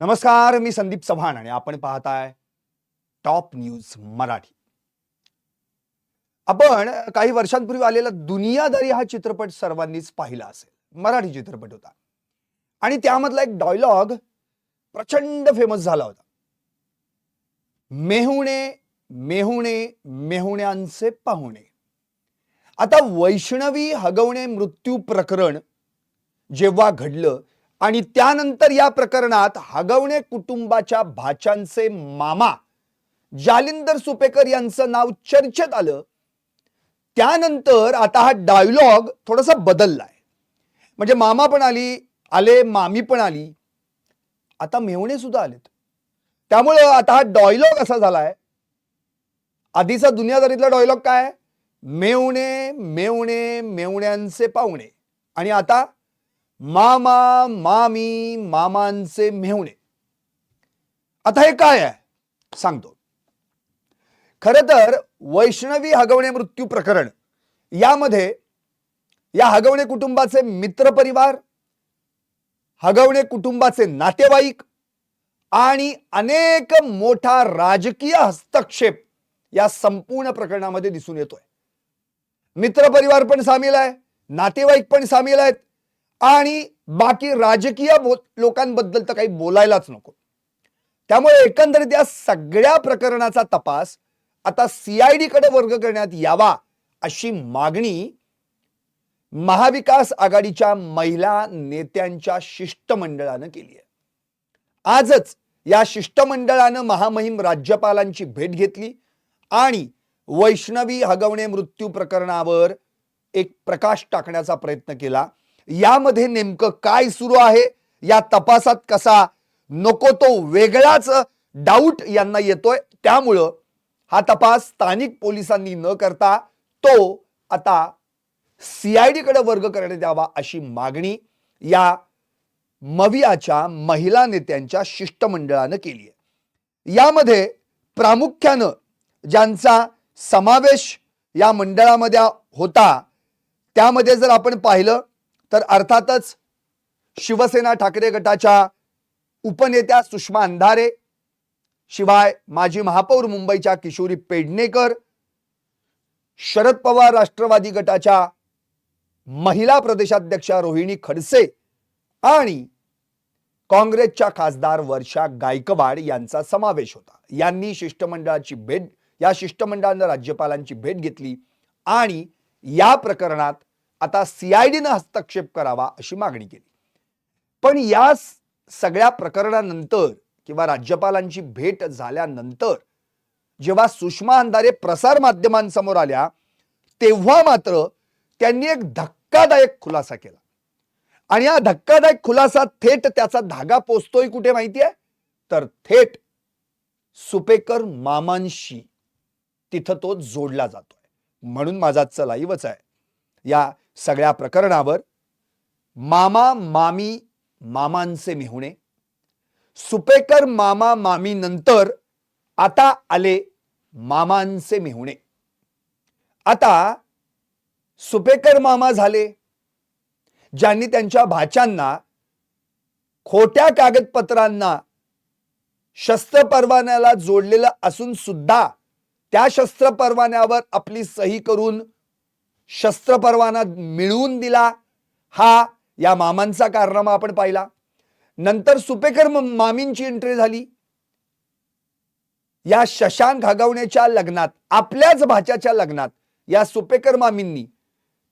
नमस्कार मी संदीप चव्हाण आणि आपण पाहताय टॉप न्यूज मराठी. आपण काही वर्षांपूर्वी आलेला दुनियादारी हा चित्रपट सर्वांनीच पाहिला असेल. मराठी चित्रपट होता. आणि त्यामधला एक डायलॉग प्रचंड फेमस झाला होता. मेहुणे मेहुणे मेहुण्यांचे पाहुणे. आता वैष्णवी हगवणे मृत्यू प्रकरण जेव्हा घडलं आणि त्यानंतर या प्रकरणात हगवणे कुटुंबाच्या भाच्यांचे मामा जालिंदर सुपेकर यांचं नाव चर्चेत आलं. त्यानंतर आता हा डायलॉग थोडासा बदललाय. म्हणजे मामा पण आली आले मामी पण आली. आता मेवणे सुद्धा आलेत. त्यामुळं आता हा डायलॉग असा झालाय. आधीचा दुनियादारीतला डायलॉग काय? मेवणे मेवणे मेवण्यांचे पाहुणे. आणि आता मामा मामी मामांचे मेहुणे. आता हे काय आहे? सांगतो. खर तर वैष्णवी हगवणे मृत्यू प्रकरण यामध्ये या हगवणे कुटुंबाचे मित्रपरिवार हगवणे कुटुंबाचे नातेवाईक आणि अनेक मोठा राजकीय हस्तक्षेप या संपूर्ण प्रकरणामध्ये दिसून येतोय. मित्रपरिवार पण सामील आहे नातेवाईक पण सामील आहेत आणि बाकी राजकीय लोकांबद्दल तर काही बोलायलाच नको. त्यामुळे एकंदरीत या सगळ्या प्रकरणाचा तपास आता सीआयडी कडे वर्ग करण्यात यावा अशी मागणी महाविकास आघाडीच्या महिला नेत्यांच्या शिष्टमंडळानं केली आहे. आजच या शिष्टमंडळानं महामहिम राज्यपालांची भेट घेतली आणि वैष्णवी हगवणे मृत्यू प्रकरणावर एक प्रकाश टाकण्याचा प्रयत्न केला. यामध्ये नेमकं काय सुरू आहे? या तपासात कसा नको तो वेगळाच डाऊट यांना येतोय. त्यामुळं हा तपास स्थानिक पोलिसांनी न करता तो आता सीआयडीकडे वर्ग करण्यात यावा अशी मागणी या मवियाच्या महिला नेत्यांच्या शिष्टमंडळानं केली आहे. यामध्ये प्रामुख्यानं ज्यांचा समावेश या मंडळामध्ये होता त्यामध्ये जर आपण पाहिलं तर अर्थातच शिवसेना ठाकरे गटाच्या उपनेत्या सुषमा अंधारे शिवाय माजी महापौर मुंबईच्या किशोरी पेडणेकर शरद पवार राष्ट्रवादी गटाच्या महिला प्रदेशाध्यक्षा रोहिणी खडसे आणि काँग्रेसच्या खासदार वर्षा गायकवाड यांचा समावेश होता. यांनी शिष्टमंडळाची भेट या शिष्टमंडळानं राज्यपालांची भेट घेतली आणि या प्रकरणात आता सीआयडीनं हस्तक्षेप करावा अशी मागणी केली. पण या सगळ्या प्रकरणानंतर किंवा राज्यपालांची भेट झाल्यानंतर जेव्हा सुषमा अंधारे प्रसार माध्यमांसमोर आल्या तेव्हा मात्र त्यांनी एक धक्कादायक खुलासा केला. आणि हा धक्कादायक खुलासा थेट त्याचा धागा पोचतोय कुठे माहिती आहे? तर थेट सुपेकर मामांशी तिथं तो जोडला जातोय. म्हणून माझा आजचा आहे. या सगळ्या प्रकरणावर मामा मामी मामांचे मेहुणे सुपेकर मामा मामी नंतर आता आले मामांचे मेहुणे. आता सुपेकर मामा झाले ज्यांनी त्यांच्या भाच्यांना खोट्या कागदपत्रांना शस्त्र परवान्याला जोडलेलं असून सुद्धा त्या शस्त्र परवान्यावर आपली सही करून शस्त्र परवाना मिळवून दिला हा या मामांचा कारनामा आपण पाहिला. नंतर सुपेकर मामींची एंट्री झाली. या शशांक हगवण्याच्या लग्नात आपल्याच भाच्याच्या लग्नात या सुपेकर मामींनी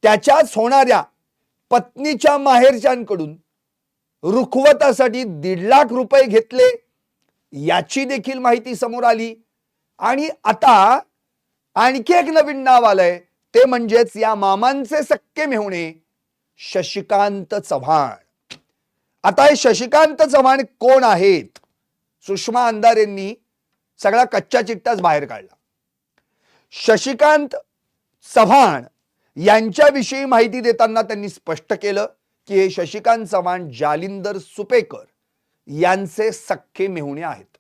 त्याच्याच होणाऱ्या पत्नीच्या माहेरच्यांकडून रुखवतासाठी दीड लाख रुपये घेतले याची देखील माहिती समोर आली. आणि आता आणखी एक नवीन नाव आलंय. ते म्हणजेच या मामांचे सक्के मेहुणे शशिकांत चव्हाण. आता हे शशिकांत चव्हाण कोण आहेत? सुषमा अंधारेंनी सगळा कच्चा चिट्टाच बाहेर काढला. शशिकांत चव्हाण यांच्याविषयी माहिती देताना त्यांनी स्पष्ट केलं की हे शशिकांत चव्हाण जालिंदर सुपेकर यांचे सख्खे मेहुणे आहेत.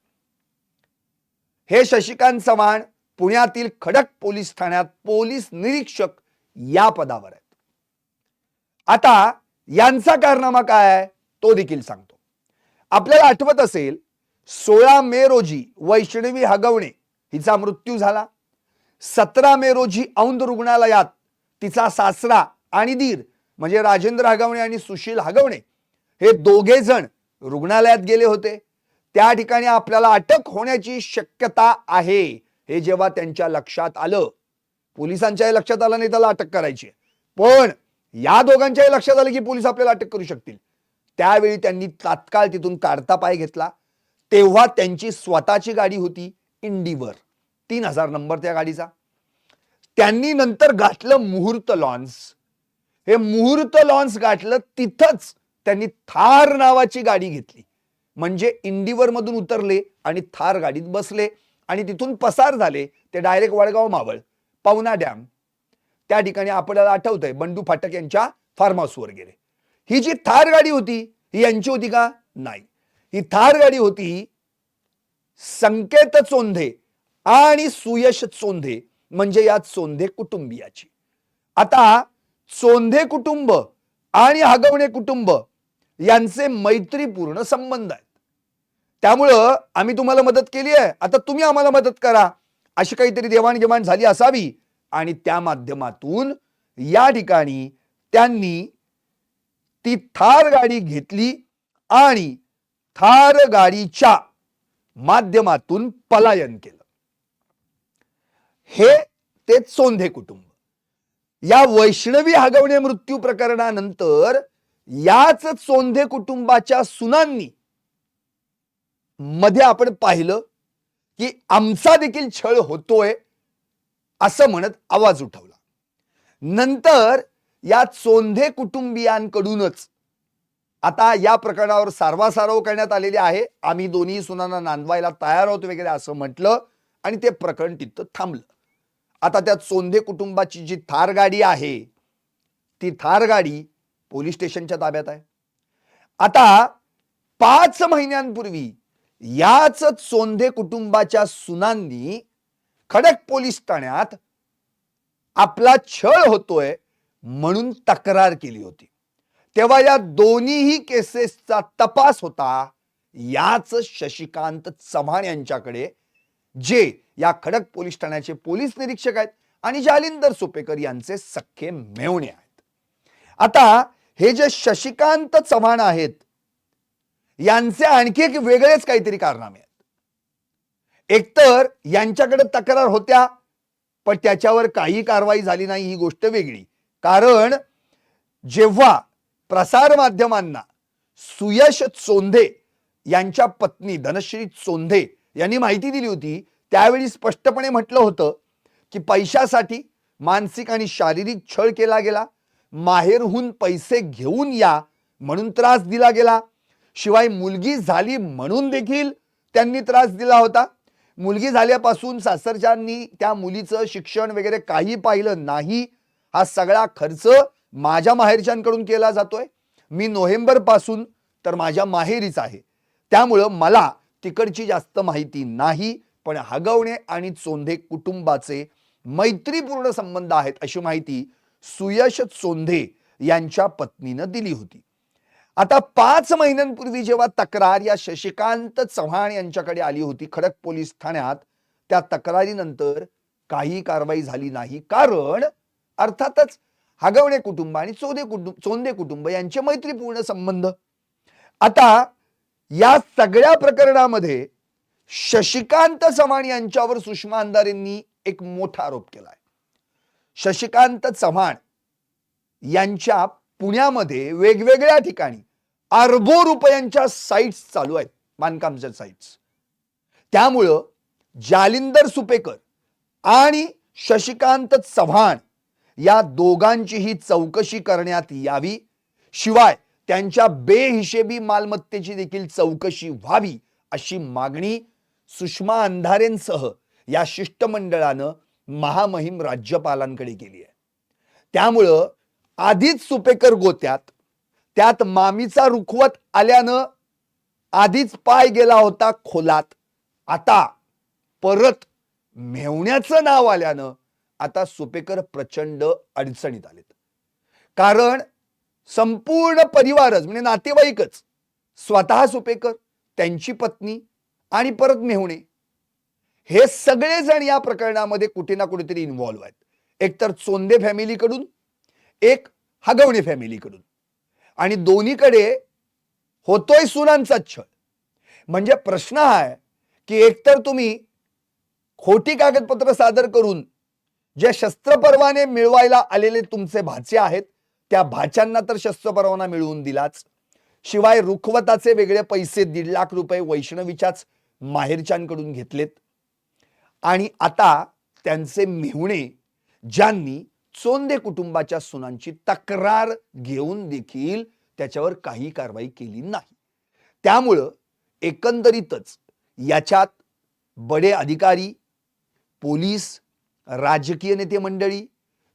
हे शशिकांत चव्हाण पुण्यातील खडक पोलीस ठाण्यात पोलीस निरीक्षक या पदावर आहेत. आता यांचा कारनामा काय आहे तो देखील सांगतो. आपल्याला आठवत असेल सोळा मे रोजी वैष्णवी हगवणे हिचा मृत्यू झाला. सतरा मे रोजी औंध रुग्णालयात तिचा सासरा आणि दीर म्हणजे राजेंद्र हगवणे आणि सुशील हगवणे हे दोघे जण रुग्णालयात गेले होते. त्या ठिकाणी आपल्याला अटक होण्याची शक्यता आहे. हे जेव्हा त्यांच्या लक्षात आलं पोलिसांच्याही लक्षात आलं नाही त्याला अटक करायची पण या दोघांच्याही लक्षात आलं की पोलीस आपल्याला अटक करू शकतील. त्यावेळी त्यांनी तात्काळ तिथून काढता पाय घेतला. तेव्हा त्यांची स्वतःची गाडी होती इंडिवर. तीन हजार नंबर त्या गाडीचा. त्यांनी नंतर गाठलं मुहूर्त लॉन्स. हे मुहूर्त लॉन्स गाठलं तिथंच त्यांनी थार नावाची गाडी घेतली. म्हणजे इंडिवर मधून उतरले आणि थार गाडीत बसले. आणि तिथून पसार झाले ते डायरेक्ट वडगाव मावळ पवना डॅम त्या ठिकाणी आपल्याला आठवतंय बंडू फाटक यांच्या फार्म हाऊसवर गेले. ही जी थार गाडी होती ही यांची होती का? नाही. ही थार गाडी होती संकेत चोंधे आणि सुयश चोंधे म्हणजे या चोंधे कुटुंबियाची. आता चोंधे कुटुंब आणि हगवणे कुटुंब यांचे मैत्रीपूर्ण संबंध आहेत. त्यामुळं आम्ही तुम्हाला मदत केली आहे. आता तुम्ही आम्हाला मदत करा. अशी काहीतरी देवाणघेवाण झाली असावी. आणि त्या माध्यमातून या ठिकाणी त्यांनी ती थार गाडी घेतली आणि थार गाडीच्या माध्यमातून पलायन केलं. हे ते सोंधे कुटुंब. या वैष्णवी हगवणे मृत्यू प्रकरणानंतर याच सोंधे कुटुंबाच्या सुनांनी मध्ये आपण पाहिलं की आमचा देखील छळ होतोय असं म्हणत आवाज उठवला. नंतर या चोंधे कुटुंबियांकडूनच आता या प्रकरणावर सारवासारव करण्यात आलेली आहे. आम्ही दोन्ही सुनांना नांदवायला तयार आहोत वगैरे असं म्हटलं आणि ते प्रकरण तिथं थांबलं. आता त्या चोंधे कुटुंबाची जी थार गाडी आहे ती थार गाडी पोलीस स्टेशनच्या ताब्यात आहे. आता पाच महिन्यांपूर्वी याच चोंधे कुटुंबाच्या सुनांनी खडक पोलीस ठाण्यात आपला छळ होतोय म्हणून तक्रार केली होती. तेव्हा या दोन्हीही केसेसचा तपास होता. याच शशिकांत चव्हाण यांच्याकडे जे या खडक पोलीस ठाण्याचे पोलीस निरीक्षक आहेत आणि जालिंदर सोपेकर यांचे सख्खे मेवणे आहेत. आता हे जे शशिकांत चव्हाण आहेत यांचे आणखी एक वेगळेच काहीतरी कारनामे आहेत. एकतर यांच्याकडे तक्रार होत्या पण त्याच्यावर काही कारवाई झाली नाही ही गोष्ट वेगळी. कारण जेव्हा प्रसार माध्यमांना सुयश चोंधे यांच्या पत्नी धनश्री चोंधे यांनी माहिती दिली होती त्यावेळी स्पष्टपणे म्हटलं होतं की पैशासाठी मानसिक आणि शारीरिक छळ केला गेला माहेरहून पैसे घेऊन या म्हणून त्रास दिला गेला. शिवाय मुलगी झाली म्हणून देखील त्यांनी त्रास दिला होता. मुलगी झाल्यापासून सासरच्यांनी त्या मुलीचं शिक्षण वगैरे काही पाहिलं नाही. हा सगळा खर्च माझ्या माहेरच्यांकडून केला जातोय. मी नोव्हेंबरपासून तर माझ्या माहेरीच आहे. त्यामुळं मला तिकडची जास्त माहिती नाही पण हगवणे आणि चोंधे कुटुंबाचे मैत्रीपूर्ण संबंध आहेत अशी माहिती सुयश चोंधे यांच्या पत्नीनं दिली होती. आता पाच महिन्यांपूर्वी जेव्हा तक्रार या शशिकांत चव्हाण यांच्याकडे आली होती खडक पोलीस ठाण्यात त्या तक्रारीनंतर काही कारवाई झाली नाही. कारण अर्थातच हागवणे कुटुंब आणि चोदे कुटुंब चोंदे कुटुंब यांचे मैत्रीपूर्ण संबंध. आता या सगळ्या प्रकरणामध्ये शशिकांत चव्हाण यांच्यावर सुषमा अंधारेंनी एक मोठा आरोप केलाय. शशिकांत चव्हाण यांच्या पुण्यामध्ये वेगवेगळ्या ठिकाणी अर्बो रुपयांच्या साईट्स चालू आहेत बांधकामच्या साईट्स त्यामुळं जालिंदर सुपेकर आणि शशिकांत चव्हाण या दोघांचीही चौकशी करण्यात यावी. शिवाय त्यांच्या बेहिशेबी मालमत्तेची देखील चौकशी व्हावी अशी मागणी सुषमा अंधारेंसह या शिष्टमंडळानं महामहिम राज्यपालांकडे केली आहे. त्यामुळं आधीच सुपेकर गोत्यात. त्यात मामीचा रुखवत आल्यानं आधीच पाय गेला होता खोलात. आता परत मेवण्याचं नाव आल्यानं आता सुपेकर प्रचंड अडचणीत आलेत. कारण संपूर्ण परिवारच म्हणजे नातेवाईकच स्वतः सुपेकर त्यांची पत्नी आणि परत मेहुणे. हे सगळेजण या प्रकरणामध्ये कुठे ना कुठेतरी इन्व्हॉल्व्ह आहेत. एक तर चोंदे फॅमिलीकडून एक हगवणे फॅमिलीकडून आणि दोन्हीकडे होतोय सुनांचा छळ. म्हणजे प्रश्न हा आहे की एकतर तुम्ही खोटी कागदपत्र सादर करून जे शस्त्र परवाने मिळवायला आलेले तुमचे भाचे आहेत त्या भाच्यांना तर शस्त्र परवाना मिळवून दिलाच. शिवाय रुखवताचे वेगळे पैसे दीड लाख रुपये वैष्णवीच्याच माहेरच्यांकडून घेतलेत. आणि आता त्यांचे मेहुणे ज्यांनी चोंदे कुटुंबाच्या सुनांची तक्रार घेऊन देखील त्याच्यावर काही कारवाई केली नाही. त्यामुळं एकंदरीतच याच्यात बडे अधिकारी पोलीस राजकीय नेते मंडळी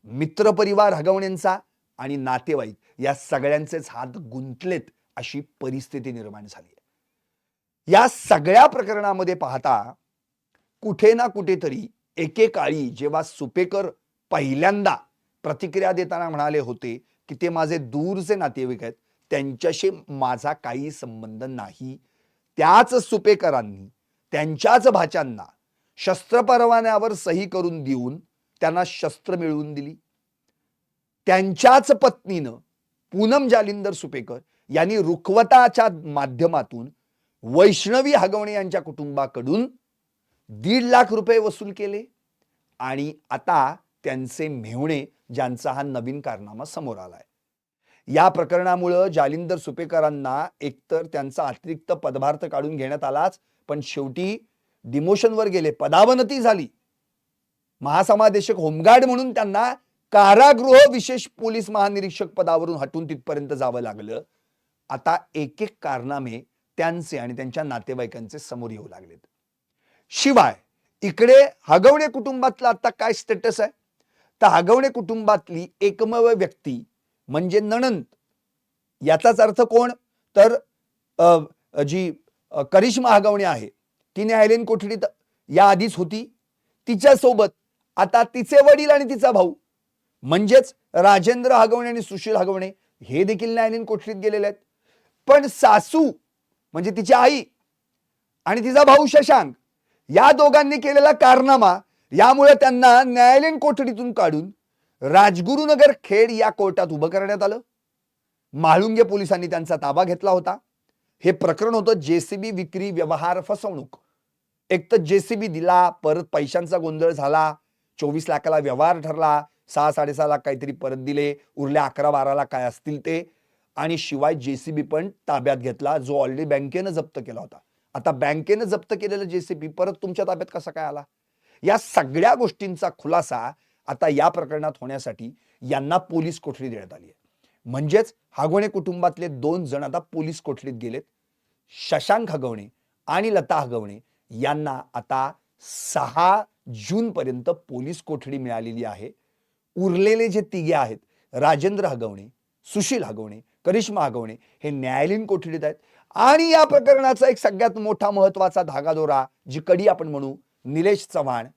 मित्रपरिवार हगवण्यांचा आणि नातेवाईक या सगळ्यांचेच हात गुंतलेत अशी परिस्थिती निर्माण झाली आहे. या सगळ्या प्रकरणामध्ये पाहता कुठे ना कुठेतरी एकेकाळी जेव्हा सुपेकर पहिल्यांदा प्रतिक्रिया देताना म्हणाले होते की ते माझे दूरचे नातेवाईक आहेत. त्यांच्याशी माझा काही संबंध नाही. त्याच सुपेकरांनी त्यांच्याच भाच्यांना शस्त्र परवान्यावर सही करून देऊन त्यांना शस्त्र मिळवून दिली. त्यांच्याच पत्नीनं पूनम जालिंदर सुपेकर यांनी रुखवताच्या माध्यमातून वैष्णवी हगवणे यांच्या कुटुंबाकडून दीड लाख रुपये वसूल केले. आणि आता त्यांचे मेहुणे ज्यांचा हा नवीन कारनामा समोर आलाय. या प्रकरणामुळं जालिंदर सुपेकरांना एकतर त्यांचा अतिरिक्त पदभार्थ काढून घेण्यात आलाच पण शेवटी डिमोशनवर गेले पदावनती झाली. महासमादेशक होमगार्ड म्हणून त्यांना कारागृह विशेष पोलीस महानिरीक्षक पदावरून हटून तिथपर्यंत जावं लागलं. आता एक एक कारनामे त्यांचे आणि त्यांच्या नातेवाईकांचे समोर येऊ लागलेत. शिवाय इकडे हगवणे कुटुंबातलं आता काय स्टेटस आहे? तर हगवणे कुटुंबातली एकमेव व्यक्ती म्हणजे नणंद. याचाच अर्थ कोण? तर अ, जी करिश्मा हागवणे आहे ती न्यायालयीन कोठडीत या आधीच होती. तिच्यासोबत आता तिचे वडील आणि तिचा भाऊ म्हणजेच राजेंद्र हागवणे आणि सुशील हागवणे हे देखील न्यायालयीन कोठडीत गेलेले आहेत. पण सासू म्हणजे तिची आई आणि तिचा भाऊ शशांक या दोघांनी केलेला कारनामा यामुळे त्यांना न्यायालयीन कोठडीतून काढून राजगुरुनगर खेड या कोर्टात उभं करण्यात आलं. म्हाळुंगे पोलिसांनी त्यांचा ताबा घेतला होता. हे प्रकरण होतं जेसीबी विक्री व्यवहार फसवणूक. एक तर जेसीबी दिला परत पैशांचा गोंधळ झाला चोवीस लाखाला व्यवहार ठरला सहा साडेसहा लाख काहीतरी परत दिले उरल्या अकरा बाराला काय असतील ते. आणि शिवाय जेसीबी पण ताब्यात घेतला जो ऑलरेडी बँकेनं जप्त केला होता. आता बँकेनं जप्त केलेलं जेसीबी परत तुमच्या ताब्यात कसा काय आला? या सगळ्या गोष्टींचा खुलासा आता या प्रकरणात होण्यासाठी यांना पोलीस कोठडी देण्यात आली आहे. म्हणजेच हागवणे कुटुंबातले दोन जण आता पोलीस कोठडीत गेलेत. शशांक हगवणे आणि लता हगवणे यांना आता सहा जूनपर्यंत पोलीस कोठडी मिळालेली आहे. उरलेले जे तिघे आहेत राजेंद्र हगवणे सुशील हगवणे करिश्मा हगवणे हे न्यायालयीन कोठडीत आहेत. आणि या प्रकरणाचा एक सगळ्यात मोठा महत्त्वाचा धागादोरा जी कडी आपण म्हणू निलेश चव्हाण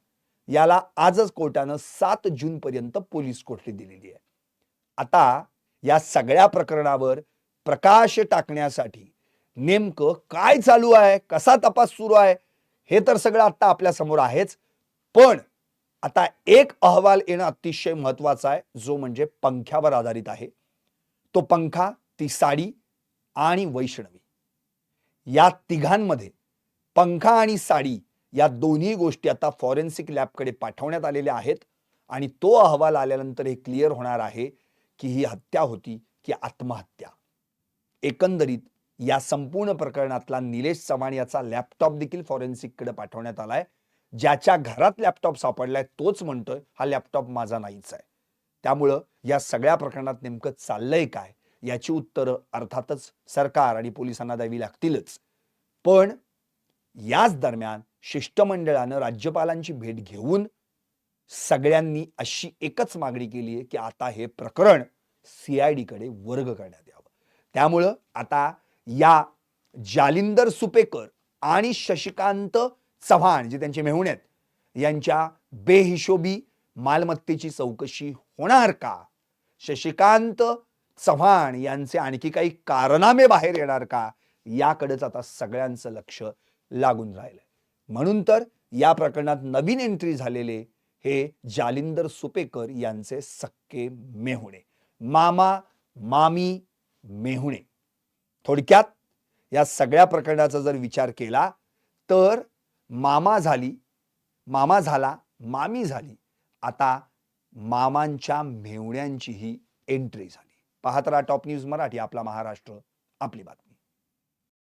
याला आजच कोर्टानं सात जूनपर्यंत पोलीस कोठडी दिलेली आहे. आता या सगळ्या प्रकरणावर प्रकाश टाकण्यासाठी नेमकं काय चालू आहे कसा तपास सुरू आहे हे तर सगळं आता आपल्यासमोर आहेच. पण आता एक अहवाल येणं अतिशय महत्त्वाचा आहे जो म्हणजे पंख्यावर आधारित आहे. तो पंखा ती साडी आणि वैष्णवी. या तिघांमध्ये पंखा आणि साडी या दोन्ही गोष्टी आता फॉरेन्सिक लॅबकडे पाठवण्यात आलेल्या आहेत आणि तो अहवाल आल्यानंतर हे क्लिअर होणार आहे की ही हत्या होती की आत्महत्या. एकंदरीत या संपूर्ण प्रकरणातला निलेश चव्हाण याचा लॅपटॉप देखील फॉरेन्सिककडे पाठवण्यात आलाय. ज्याच्या घरात लॅपटॉप सापडलाय तोच म्हणतोय हा लॅपटॉप माझा नाहीच आहे. त्यामुळं या सगळ्या प्रकरणात नेमकं चाललंय काय याची उत्तरं अर्थातच सरकार आणि पोलिसांना द्यावी लागतीलच. पण याच दरम्यान शिष्टमंडळानं राज्यपालांची भेट घेऊन सगळ्यांनी अशी एकच मागणी केली आहे की आता हे प्रकरण सीआयडीकडे वर्ग करण्यात यावं. त्यामुळं आता या जालिंदर सुपेकर आणि शशिकांत चव्हाण जे त्यांचे मेहुणे आहेत यांच्या बेहिशोबी मालमत्तेची चौकशी होणार का? शशिकांत चव्हाण यांचे आणखी काही कारनामे बाहेर येणार का? याकडेच आता सगळ्यांचं लक्ष लागून राहिलंय. म्हणून तर या प्रकरणात नवीन एंट्री झालेले हे जालिंदर सुपेकर यांचे सक्के मेहुणे. मामा मामी मेहुणे. थोडक्यात या सगळ्या प्रकरणाचा जर विचार केला तर मामा झाली मामा झाला मामी झाली आता मामांच्या मेहुण्यांचीही एंट्री झाली. पाहत राहा टॉप न्यूज मराठी आपला महाराष्ट्र आपली बातमी.